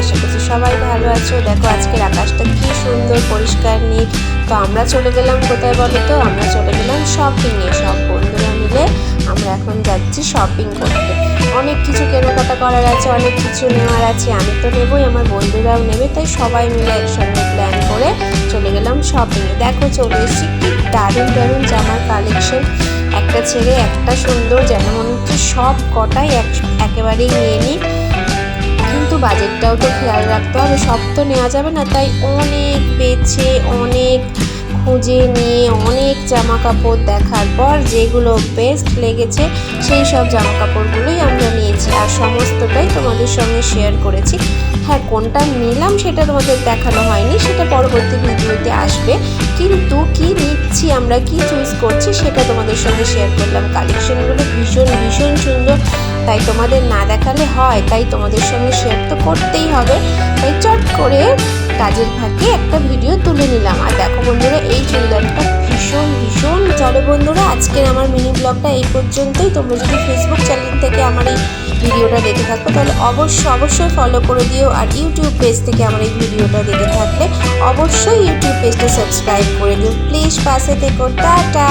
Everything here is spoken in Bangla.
আশা করছি সবাই ভালো আছো। দেখো, আজকের আকাশটা কি সুন্দর, পরিষ্কার, নীল। তো আমরা চলে গেলাম কোথায় বলো তো? আমরা চলে গেলাম শপিংয়ে সব বন্ধুরা মিলে আমরা এখন যাচ্ছি শপিং করতে। অনেক কিছু কেনাকাটা করার আছে, অনেক কিছু নেওয়ার আছে। আমি তো নেবই, আমার বন্ধুরাও নেবে, তাই সবাই মিলে একসঙ্গে প্ল্যান করে চলে গেলাম শপিংয়ে দেখো, চলে এসেছি। কি দারুণ দারুণ জামার কালেকশন একটা ছেড়ে একটা সুন্দর যেন মনে হচ্ছে সব কটাই এক, একেবারেই নিয়ে নিই। কিন্তু বাজেটটাও তো খেয়াল রাখতে হবে, সব তো নেওয়া যাবে না, তাই অনেক বেছে খুঁজে নিয়ে অনেক জামা কাপড় দেখার পর যেগুলো বেস্ট লেগেছে, সেই সব জামা কাপড়গুলোই আমরা নিয়েছি। আর সমস্তটাই তোমাদের সঙ্গে শেয়ার করেছি। হ্যাঁ কোনটা নিলাম সেটা তোমাদের দেখানো হয়নি, সেটা পরবর্তী ভিডিওতে আসবে। কিন্তু কি নিচ্ছি, আমরা কি চুজ করছি, সেটা তোমাদের সঙ্গে শেয়ার করলাম। কালেকশনগুলো ভীষণ ভীষণ সুন্দর। তাই তোমাদের না দেখালে হয়, তাই তোমাদের সঙ্গে শেয়ার তো করতেই হবে। তাই চট করে কাজের ফাঁকে একটা ভিডিও তুলে নিলাম। আর দেখো বন্ধুরা চুড়িদারটা ভীষণ ভীষণ। চলো বন্ধুরা, আজকের আমার মিনি ব্লগটা এই পর্যন্তই। তোমরা যদি ফেসবুক চ্যানেল থেকে আমার এই ভিডিওটা দেখে থাকো, তাহলে অবশ্যই অবশ্যই ফলো করে দিও। আর ইউটিউব পেজ থেকে আমার এই ভিডিওটা দেখে থাকলে অবশ্যই ইউটিউব পেজটা সাবস্ক্রাইব করে দিও। প্লিজ পাশে থেকো। টাটা!